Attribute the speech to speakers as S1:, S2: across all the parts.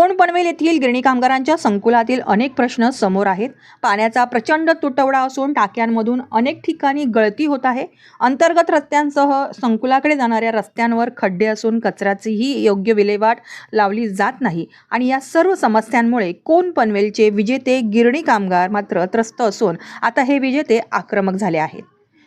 S1: कोण पनवेल येथील गिरणी कामगारांच्या संकुलातील अनेक प्रश्न समोर आहेत. पाण्याचा प्रचंड तुटवडा असून टाक्यांमधून अनेक ठिकाणी गळती होत आहे. अंतर्गत रस्त्यांसह संकुलाकडे जाणाऱ्या रस्त्यांवर खड्डे असून कचऱ्याचीही योग्य विल्हेवाट लावली जात नाही. आणि या सर्व समस्यांमुळे कोण पनवेलचे विजेते गिरणी कामगार मात्र त्रस्त असून आता हे विजेते आक्रमक झाले आहेत.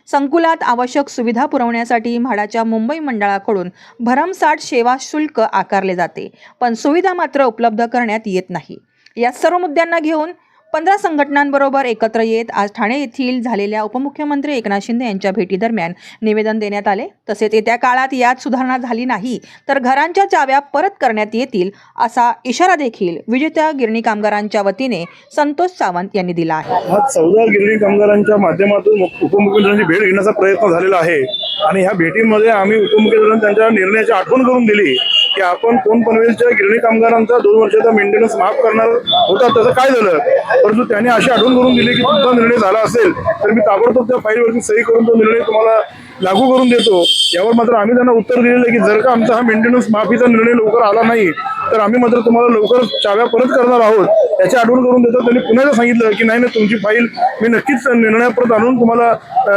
S1: संकुलात आवश्यक सुविधा पुरवण्यासाठी म्हाडाच्या मुंबई मंडळाकडून भरमसाठ सेवा शुल्क आकारले जाते पण सुविधा मात्र उपलब्ध करण्यात येत नाही. या सर्व मुद्द्यांना घेऊन पंधरा संघटनांबरोबर एकत्र येत आज ठाणे येथील झालेल्या उपमुख्यमंत्री एकनाथ शिंदे यांच्या भेटीदरम्यान निवेदन देण्यात आले. तसेच येत्या काळात यात सुधारणा झाली नाही तर घरांच्या चाव्या परत करण्यात येतील असा इशारा देखील विजेत्या गिरणी कामगारांच्या वतीने संतोष सावंत यांनी दिला आहे.
S2: आज चौदा गिरणी कामगारांच्या माध्यमातून उपमुख्यमंत्र्यांची भेट घेण्याचा प्रयत्न झालेला आहे. आणि ह्या भेटीमध्ये आम्ही उपमुख्यमंत्र्यांना त्यांच्या निर्णयाची आठवण करून दिली. की आपण कोण पनवेलच्या गिरणी कामगारांचा दोन वर्षाचा मेंटेनन्स माफ करणार होता त्याचं काय झालं? परंतु त्याने अशी आठवण करून दिली की तुमचा निर्णय झाला असेल तर मी ताबडतोब त्या फाईलवरती सही करून तो निर्णय तुम्हाला लागू करून देतो. यावर मात्र आम्ही त्यांना उत्तर दिलेलं आहे की जर का आमचा हा मेंटेनन्स माफीचा निर्णय लवकर आला नाही तर आम्ही मात्र तुम्हाला लवकर चाव्या परत करणार आहोत. याची आठवण करून देतो. त्यांनी पुन्हा सांगितलं की नाही नाही तुमची फाईल मी नक्कीच निर्णय परत आणून तुम्हाला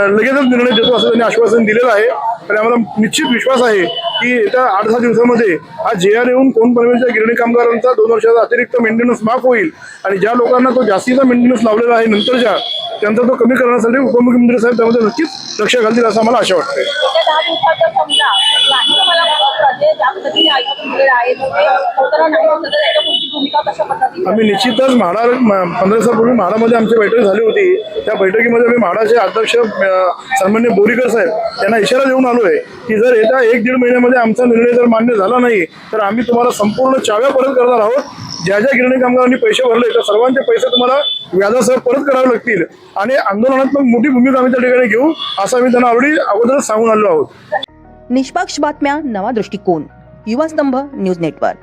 S2: लगेचच निर्णय देतो असं त्यांनी आश्वासन दिलेलं आहे. आणि आम्हाला निश्चित विश्वास आहे की येत्या आठ दहा दिवसामध्ये हा जे आर येऊन कोण पनवेलच्या गिरणी कामगारांचा दोन वर्षाचा अतिरिक्त मेंटेनन्स माफ होईल. आणि ज्या लोकांना तो जास्तीचा मेंटेनन्स लावलेला आहे नंतरच्या त्यांचा तो कमी करण्यासाठी उपमुख्यमंत्री साहेब त्यामध्ये नक्कीच लक्ष घालतील असं आम्हाला आशा वाटते आम्ही निश्चितच म्हाडा पंधरा दिवसापूर्वी म्हाडामध्ये आमची बैठक झाली होती. त्या बैठकीमध्ये आम्ही म्हाडाचे अध्यक्ष सन्मान्य बोरीकर साहेब यांना इशारा देऊन आलो आहे की जर येत्या एक दीड महिन्यामध्ये आमचा निर्णय जर मान्य झाला नाही तर आम्ही तुम्हाला संपूर्ण चाव्या परत करणार आहोत. ज्या ज्या गिरणी कामगारांनी पैसे भरले त्या सर्वांचे पैसे तुम्हाला व्याजासह परत करावे लागतील. आणि आंदोलनात्मक मोठी भूमिका आम्ही त्या ठिकाणी घेऊ असं आम्ही त्यांना ऑलरेडी अगोदरच सांगून आलो आहोत.
S1: निष्पक्ष बातम्या नवा दृष्टिकोन. युवा स्तंभ न्यूज नेटवर्क.